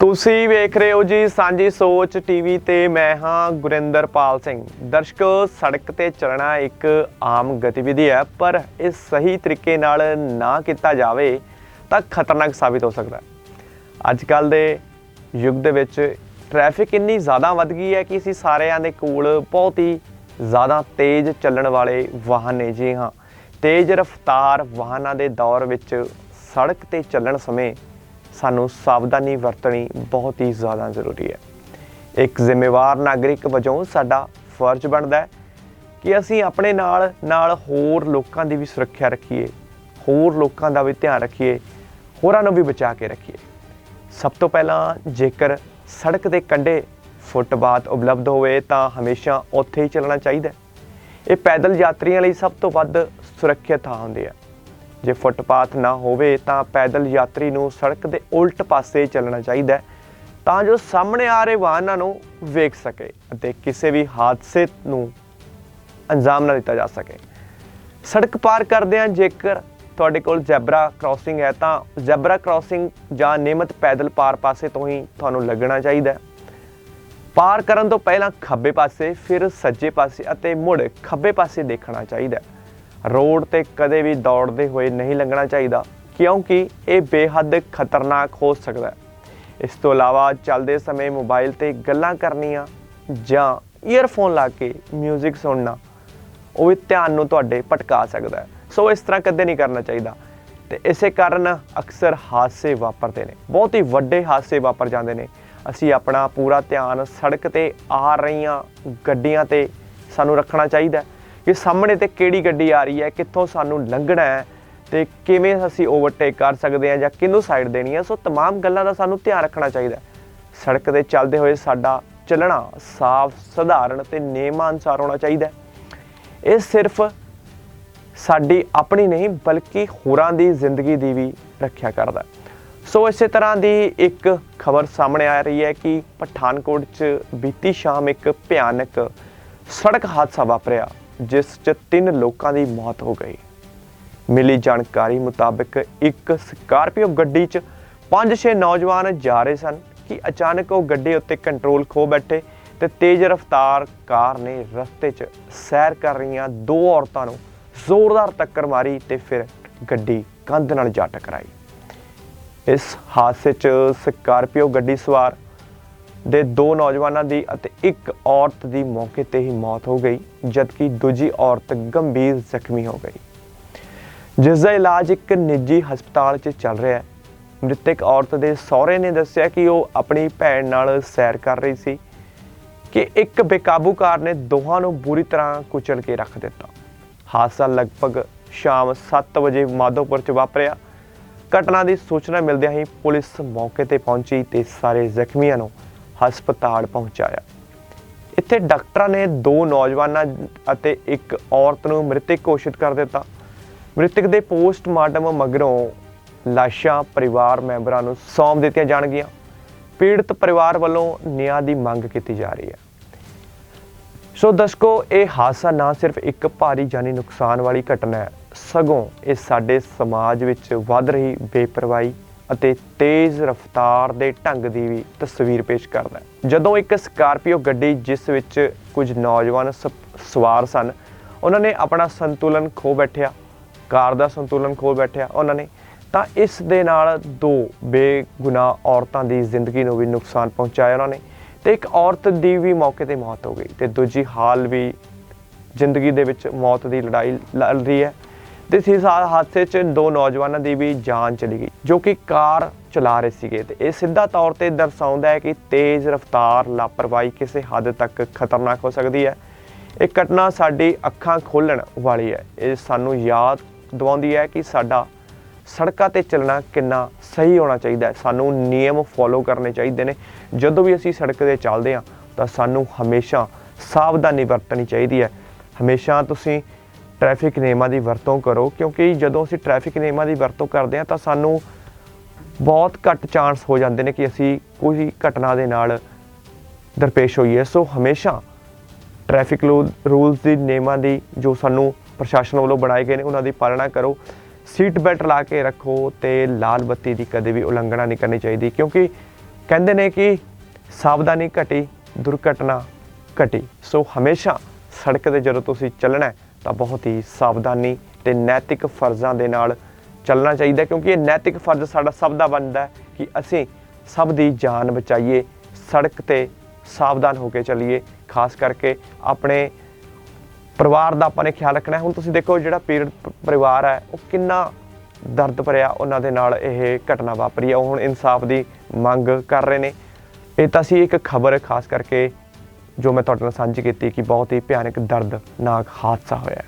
ਤੁਸੀਂ ਵੇਖ ਰਹੇ ਹੋ ਜੀ ਸਾਂਝੀ ਸੋਚ ਟੀਵੀ ਤੇ ਮੈਂ ਹਾਂ ਗੁਰਿੰਦਰਪਾਲ ਸਿੰਘ। ਦਰਸ਼ਕ, ਸੜਕ ਤੇ ਚੱਲਣਾ ਇੱਕ ਆਮ ਗਤੀਵਿਧੀ ਹੈ, ਪਰ ਇਹ ਸਹੀ ਤਰੀਕੇ ਨਾਲ ਨਾ ਕੀਤਾ ਜਾਵੇ ਤਾਂ ਖਤਰਨਾਕ ਸਾਬਿਤ ਹੋ ਸਕਦਾ ਹੈ। ਅੱਜ ਕੱਲ ਦੇ ਯੁੱਗ ਦੇ ਵਿੱਚ ਟ੍ਰੈਫਿਕ ਇੰਨੀ ਜ਼ਿਆਦਾ ਵੱਧ ਗਈ ਹੈ ਕਿ ਅਸੀਂ ਸਾਰਿਆਂ ਦੇ ਕੋਲ ਬਹੁਤ ਹੀ ਜ਼ਿਆਦਾ ਤੇਜ਼ ਚੱਲਣ ਵਾਲੇ ਵਾਹਨ ਨੇ ਜੀ ਹਾਂ। ਤੇਜ਼ ਰਫ਼ਤਾਰ ਵਾਹਨਾਂ ਦੇ ਦੌਰ ਵਿੱਚ ਸੜਕ ਤੇ ਚੱਲਣ ਸਮੇਂ ਸਾਨੂੰ ਸਾਵਧਾਨੀ ਵਰਤਣੀ ਬਹੁਤ ਹੀ ਜ਼ਿਆਦਾ ਜ਼ਰੂਰੀ ਹੈ। ਇੱਕ ਜ਼ਿੰਮੇਵਾਰ ਨਾਗਰਿਕ ਵਜੋਂ ਸਾਡਾ ਫਰਜ਼ ਬਣਦਾ ਹੈ ਕਿ ਅਸੀਂ ਆਪਣੇ ਨਾਲ ਨਾਲ ਹੋਰ ਲੋਕਾਂ ਦੀ ਵੀ ਸੁਰੱਖਿਆ ਰੱਖੀਏ, ਹੋਰ ਲੋਕਾਂ ਦਾ ਵੀ ਧਿਆਨ ਰੱਖੀਏ, ਹੋਰਾਂ ਨੂੰ ਵੀ ਬਚਾ ਕੇ ਰੱਖੀਏ। ਸਭ ਤੋਂ ਪਹਿਲਾਂ ਜੇਕਰ ਸੜਕ ਦੇ ਕੰਢੇ ਫੁੱਟਪਾਥ ਉਪਲਬਧ ਹੋਵੇ ਤਾਂ ਹਮੇਸ਼ਾ ਉੱਥੇ ਹੀ ਚੱਲਣਾ ਚਾਹੀਦਾ ਇਹ ਪੈਦਲ ਯਾਤਰੀਆਂ ਲਈ ਸਭ ਤੋਂ ਵੱਧ ਸੁਰੱਖਿਅਤ ਥਾਂ ਹੁੰਦੀ ਹੈ। ਜੇ ਫੁੱਟਪਾਥ ਨਾ ਹੋਵੇ ਤਾਂ ਪੈਦਲ ਯਾਤਰੀ ਨੂੰ ਸੜਕ ਦੇ ਉਲਟ ਪਾਸੇ ਚੱਲਣਾ ਚਾਹੀਦਾ ਹੈ, ਤਾਂ ਜੋ ਸਾਹਮਣੇ ਆ ਰਹੇ ਵਾਹਨਾਂ ਨੂੰ ਵੇਖ ਸਕੇ ਅਤੇ ਕਿਸੇ ਵੀ ਹਾਦਸੇ ਨੂੰ ਅੰਜਾਮ ਨਾ ਦਿੱਤਾ ਜਾ ਸਕੇ। ਸੜਕ ਪਾਰ ਕਰਦਿਆਂ ਜੇਕਰ ਤੁਹਾਡੇ ਕੋਲ ਜ਼ੈਬਰਾ ਕ੍ਰਾਸਿੰਗ ਹੈ ਤਾਂ ਜ਼ੈਬਰਾ ਕ੍ਰਾਸਿੰਗ ਜਾਂ ਨਿਯਮਤ ਪੈਦਲ ਪਾਰ ਪਾਸੇ ਤੋਂ ਹੀ ਤੁਹਾਨੂੰ ਲੱਗਣਾ ਚਾਹੀਦਾ ਹੈ। ਪਾਰ ਕਰਨ ਤੋਂ ਪਹਿਲਾਂ ਖੱਬੇ ਪਾਸੇ, ਫਿਰ ਸੱਜੇ ਪਾਸੇ ਅਤੇ ਮੁੜ ਖੱਬੇ ਪਾਸੇ ਦੇਖਣਾ ਚਾਹੀਦਾ ਹੈ। ਰੋਡ ਤੇ ਕਦੇ ਵੀ ਦੌੜਦੇ ਹੋਏ ਨਹੀਂ ਲੰਘਣਾ ਚਾਹੀਦਾ, ਕਿਉਂਕਿ ਇਹ ਬੇਹੱਦ ਖਤਰਨਾਕ ਹੋ ਸਕਦਾ ਹੈ। ਇਸ ਤੋਂ ਇਲਾਵਾ ਚੱਲਦੇ ਸਮੇਂ ਮੋਬਾਈਲ ਤੇ ਗੱਲਾਂ ਕਰਨੀਆਂ ਜਾਂ ਈਅਰਫੋਨ ਲਾ ਕੇ 뮤직 ਸੁਣਨਾ, ਉਹ ਵੀ ਧਿਆਨ ਨੂੰ ਤੁਹਾਡੇ ਭਟਕਾ ਸਕਦਾ ਹੈ। ਸੋ ਇਸ ਤਰ੍ਹਾਂ ਕਦੇ ਨਹੀਂ ਕਰਨਾ ਚਾਹੀਦਾ। ਤੇ ਇਸੇ ਕਾਰਨ ਅਕਸਰ ਹਾਦਸੇ ਵਾਪਰਦੇ ਨੇ। ਬਹੁਤ ਹੀ ਵੱਡੇ ਹਾਦਸੇ ਵਾਪਰ ਜਾਂਦੇ ਨੇ। ਅਸੀਂ ਆਪਣਾ ਪੂਰਾ ਧਿਆਨ ਸੜਕ ਤੇ ਆ ਰਹੀਆਂ ਗੱਡੀਆਂ ਤੇ ਸਾਨੂੰ ਰੱਖਣਾ ਚਾਹੀਦਾ ਕਿ ਸਾਹਮਣੇ ਤੇ ਕਿਹੜੀ ਗੱਡੀ ਆ ਰਹੀ ਹੈ ਕਿੱਥੋਂ ਸਾਨੂੰ ਲੰਘਣਾ ਹੈ ਤੇ ਕਿਵੇਂ ਅਸੀਂ ਓਵਰਟੇਕ ਕਰ ਸਕਦੇ ਹਾਂ ਜਾਂ ਕਿਹਨੂੰ ਸਾਈਡ ਦੇਣੀ ਹੈ ਸੋ तमाम ਗੱਲਾਂ ਦਾ ਸਾਨੂੰ ਧਿਆਨ ਰੱਖਣਾ ਚਾਹੀਦਾ ਹੈ ਸੜਕ ਤੇ ਚੱਲਦੇ ਹੋਏ ਸਾਡਾ ਚੱਲਣਾ ਸਾਫ਼ ਸਧਾਰਨ ਤੇ ਨਿਯਮਾਂ ਅਨੁਸਾਰ ਹੋਣਾ ਚਾਹੀਦਾ ਹੈ ਇਹ ਸਿਰਫ ਸਾਡੀ ਆਪਣੀ ਨਹੀਂ ਬਲਕਿ ਹੋਰਾਂ ਦੀ ਜ਼ਿੰਦਗੀ ਦੀ ਵੀ ਰੱਖਿਆ ਕਰਦਾ ਹੈ। ਸੋ ਇਸੇ ਤਰ੍ਹਾਂ ਦੀ ਇੱਕ ਖਬਰ ਸਾਹਮਣੇ ਆ ਰਹੀ ਹੈ ਕਿ ਪਠਾਨਕੋਟ 'ਚ ਬੀਤੀ ਸ਼ਾਮ ਇੱਕ ਭਿਆਨਕ ਸੜਕ ਹਾਦਸਾ ਵਾਪਰਿਆ ਜਿਸ 'ਚ ਤਿੰਨ ਲੋਕਾਂ ਦੀ ਮੌਤ ਹੋ ਗਈ। ਮਿਲੀ ਜਾਣਕਾਰੀ ਮੁਤਾਬਕ ਇੱਕ ਸਕਾਰਪੀਓ ਗੱਡੀ 'ਚ 5-6 ਨੌਜਵਾਨ ਜਾ ਰਹੇ ਸਨ ਕਿ ਅਚਾਨਕ ਉਹ ਗੱਡੀ ਉੱਤੇ ਕੰਟਰੋਲ ਖੋ ਬੈਠੇ ਤੇ ਤੇਜ਼ ਰਫ਼ਤਾਰ ਕਾਰ ਨੇ ਰਸਤੇ 'ਚ ਸੈਰ ਕਰ ਰਹੀਆਂ ਦੋ ਔਰਤਾਂ ਨੂੰ ਜ਼ੋਰਦਾਰ ਟੱਕਰ ਮਾਰੀ ਤੇ ਫਿਰ ਗੱਡੀ ਕੰਧ ਨਾਲ ਜਾ ਟਕਰਾਈ। ਇਸ ਹਾਦਸੇ 'ਚ ਸਕਾਰਪੀਓ ਗੱਡੀ ਸਵਾਰ ਦੇ ਦੋ ਨੌਜਵਾਨਾਂ ਦੀ ਅਤੇ ਇੱਕ ਔਰਤ ਦੀ ਮੌਕੇ ਤੇ ਹੀ ਮੌਤ ਹੋ ਗਈ, ਜਦਕਿ ਦੂਜੀ ਔਰਤ ਗੰਭੀਰ ਜ਼ਖਮੀ ਹੋ ਗਈ। ਜਿਸ ਦਾ ਇਲਾਜ ਇੱਕ ਨਿੱਜੀ ਹਸਪਤਾਲ 'ਚ ਚੱਲ ਰਿਹਾ ਹੈ। ਮ੍ਰਿਤਕ ਔਰਤ ਦੇ ਸਹੁਰੇ ਨੇ ਦੱਸਿਆ ਕਿ ਉਹ ਆਪਣੀ ਭੈਣ ਨਾਲ ਸੈਰ ਕਰ ਰਹੀ ਸੀ, ਕਿ ਇੱਕ ਬੇਕਾਬੂ ਕਾਰ ਨੇ ਦੋਹਾਂ ਨੂੰ ਬੁਰੀ ਤਰ੍ਹਾਂ ਕੁਚਲ ਕੇ ਰੱਖ ਦਿੱਤਾ। ਹਾਦਸਾ ਲਗਭਗ ਸ਼ਾਮ 7 ਵਜੇ ਮਾਧੋਪੁਰ 'ਚ ਵਾਪਰਿਆ। ਘਟਨਾ ਦੀ ਸੂਚਨਾ ਮਿਲਦਿਆਂ ਹੀ ਪੁਲਿਸ ਮੌਕੇ ਤੇ ਪਹੁੰਚੀ ਤੇ ਸਾਰੇ ਜ਼ਖਮੀਆਂ ਨੂੰ ਹਸਪਤਾਲ ਪਹੁੰਚਾਇਆ। ਇੱਥੇ ਡਾਕਟਰਾਂ ਨੇ ਦੋ ਨੌਜਵਾਨਾਂ ਅਤੇ ਇੱਕ ਔਰਤ ਨੂੰ ਮ੍ਰਿਤਕ ਘੋਸ਼ਿਤ ਕਰ ਦਿੱਤਾ। ਮ੍ਰਿਤਕ ਦੇ ਪੋਸਟਮਾਰਟਮ ਮਗਰੋਂ ਲਾਸ਼ਾਂ ਪਰਿਵਾਰ ਮੈਂਬਰਾਂ ਨੂੰ ਸੌਂਪ ਦਿੱਤੀਆਂ ਜਾਣਗੀਆਂ। ਪੀੜਤ ਪਰਿਵਾਰ ਵੱਲੋਂ ਨਿਆਂ ਦੀ ਮੰਗ ਕੀਤੀ ਜਾ ਰਹੀ ਹੈ। ਸੋ ਦਸਕੋ, ਇਹ ਹਾਦਸਾ ਨਾ ਸਿਰਫ ਇੱਕ ਭਾਰੀ ਜਾਨੀ ਨੁਕਸਾਨ ਵਾਲੀ ਘਟਨਾ ਹੈ, ਸਗੋਂ ਇਹ ਸਾਡੇ ਸਮਾਜ ਵਿੱਚ ਵੱਧ ਰਹੀ ਬੇਪਰਵਾਹੀ ਅਤੇ ਤੇਜ਼ ਰਫ਼ਤਾਰ ਦੇ ਢੰਗ ਦੀ ਵੀ ਤਸਵੀਰ ਪੇਸ਼ ਕਰਦਾ ਹੈ। ਜਦੋਂ ਇੱਕ ਸਕਾਰਪੀਓ ਗੱਡੀ ਜਿਸ ਵਿੱਚ ਕੁਝ ਨੌਜਵਾਨ ਸ- ਸਵਾਰ ਸਨ, ਉਹਨਾਂ ਨੇ ਆਪਣਾ ਸੰਤੁਲਨ ਖੋ ਬੈਠਿਆ, ਕਾਰ ਦਾ ਸੰਤੁਲਨ ਖੋ ਬੈਠਿਆ ਉਹਨਾਂ ਨੇ, ਤਾਂ ਇਸ ਦੇ ਨਾਲ ਦੋ ਬੇਗੁਨਾਹ ਔਰਤਾਂ ਦੀ ਜ਼ਿੰਦਗੀ ਨੂੰ ਵੀ ਨੁਕਸਾਨ ਪਹੁੰਚਾਇਆ ਉਹਨਾਂ ਨੇ ਤੇ ਇੱਕ ਔਰਤ ਦੀ ਵੀ ਮੌਕੇ ਤੇ ਮੌਤ ਹੋ ਗਈ ਤੇ ਦੂਜੀ ਹਾਲ ਵੀ ਜ਼ਿੰਦਗੀ ਦੇ ਵਿੱਚ ਮੌਤ ਦੀ ਲੜਾਈ ਲੜ ਰਹੀ ਹੈ। ਤੇ ਇਸ ਹਾਦਸੇ 'ਚ ਦੋ ਨੌਜਵਾਨਾਂ ਦੀ ਵੀ ਜਾਨ ਚਲੀ ਗਈ, ਜੋ ਕਿ ਕਾਰ ਚਲਾ ਰਹੇ ਸੀਗੇ ਤੇ ਇਹ ਸਿੱਧਾ ਤੌਰ ਤੇ ਦਰਸਾਉਂਦਾ ਹੈ ਕਿ ਤੇਜ਼ ਰਫ਼ਤਾਰ, ਲਾਪਰਵਾਹੀ ਕਿਸੇ ਹੱਦ ਤੱਕ ਖਤਰਨਾਕ ਹੋ ਸਕਦੀ ਹੈ। ਇਹ ਘਟਨਾ ਸਾਡੀ ਅੱਖਾਂ ਖੋਲਣ ਵਾਲੀ ਹੈ। ਇਹ ਸਾਨੂੰ ਯਾਦ ਦਿਵਾਉਂਦੀ ਹੈ ਕਿ ਸਾਡਾ ਸੜਕਾਂ ਤੇ ਚੱਲਣਾ ਕਿੰਨਾ ਸਹੀ ਹੋਣਾ ਚਾਹੀਦਾ ਹੈ। ਸਾਨੂੰ ਨਿਯਮ ਫੋਲੋ ਕਰਨੇ ਚਾਹੀਦੇ ਨੇ। ਜਦੋਂ ਵੀ ਅਸੀਂ ਸੜਕ ਤੇ ਚੱਲਦੇ ਹਾਂ ਤਾਂ ਸਾਨੂੰ ਹਮੇਸ਼ਾ ਸਾਵਧਾਨੀ ਵਰਤਣੀ ਚਾਹੀਦੀ ਹੈ। ਹਮੇਸ਼ਾ ਤੁਸੀਂ ਟ੍ਰੈਫਿਕ ਨਿਯਮਾਂ ਦੀ ਵਰਤੋਂ ਕਰੋ, ਕਿਉਂਕਿ ਜਦੋਂ ਅਸੀਂ ਟ੍ਰੈਫਿਕ ਨਿਯਮਾਂ ਦੀ ਵਰਤੋਂ ਕਰਦੇ ਹਾਂ ਤਾਂ ਸਾਨੂੰ ਬਹੁਤ ਘੱਟ ਚਾਂਸ ਹੋ ਜਾਂਦੇ ਨੇ ਕਿ ਅਸੀਂ ਕੋਈ ਘਟਨਾ ਦੇ ਨਾਲ ਦਰਪੇਸ਼ ਹੋਈਏ। ਸੋ ਹਮੇਸ਼ਾ ਟ੍ਰੈਫਿਕ ਰੂਲਸ ਦੀ, ਨਿਯਮਾਂ ਦੀ ਜੋ ਸਾਨੂੰ ਪ੍ਰਸ਼ਾਸਨ ਵੱਲੋਂ ਬਣਾਏ ਗਏ ਨੇ, ਉਹਨਾਂ ਦੀ ਪਾਲਣਾ ਕਰੋ। ਸੀਟ ਬੈਲਟ ਲਾ ਕੇ ਰੱਖੋ ਤੇ ਲਾਲ ਬੱਤੀ ਦੀ ਕਦੇ ਵੀ ਉਲੰਘਣਾ ਨਹੀਂ ਕਰਨੀ ਚਾਹੀਦੀ, ਕਿਉਂਕਿ ਕਹਿੰਦੇ ਨੇ ਕਿ ਸਾਵਧਾਨੀ ਘਟੀ, ਦੁਰਘਟਨਾ ਘਟੀ। ਸੋ ਹਮੇਸ਼ਾ ਸੜਕ ਤੇ ਜਦੋਂ ਤੁਸੀਂ ਚੱਲਣਾ ਤਾਂ ਬਹੁਤ ਹੀ ਸਾਵਧਾਨੀ ਤੇ ਨੈਤਿਕ ਫਰਜ਼ਾਂ ਦੇ ਨਾਲ ਚੱਲਣਾ ਚਾਹੀਦਾ ਕਿਉਂਕਿ ਇਹ ਨੈਤਿਕ ਫਰਜ਼ ਸਾਡਾ ਸਭ ਦਾ ਬਣਦਾ ਹੈ ਕਿ ਅਸੀਂ ਸਭ ਦੀ ਜਾਨ ਬਚਾਈਏ, ਸੜਕ ਤੇ ਸਾਵਧਾਨ ਹੋ ਕੇ ਚੱਲੀਏ, ਖਾਸ ਕਰਕੇ ਆਪਣੇ ਪਰਿਵਾਰ ਦਾ ਆਪਾਂ ਨੇ ਖਿਆਲ ਰੱਖਣਾ ਹੁਣ ਤੁਸੀਂ ਦੇਖੋ ਜਿਹੜਾ ਪੀੜਤ ਪਰਿਵਾਰ ਹੈ, ਉਹ ਕਿੰਨਾ ਦਰਦ ਭਰਿਆ ਉਹਨਾਂ ਦੇ ਨਾਲ ਇਹ ਘਟਨਾ ਵਾਪਰੀ ਹੈ। ਉਹ ਹੁਣ ਇਨਸਾਫ ਦੀ ਮੰਗ ਕਰ ਰਹੇ ਨੇ। ਇਹ ਤਾਂ ਸੀ ਇੱਕ ਖਬਰ ਖਾਸ ਕਰਕੇ ਜੋ ਮੈਂ ਤੁਹਾਡੇ ਨਾਲ ਸਾਂਝੀ ਕੀਤੀ ਕਿ ਬਹੁਤ ਹੀ ਭਿਆਨਕ ਦਰਦਨਾਕ ਹਾਦਸਾ ਹੋਇਆ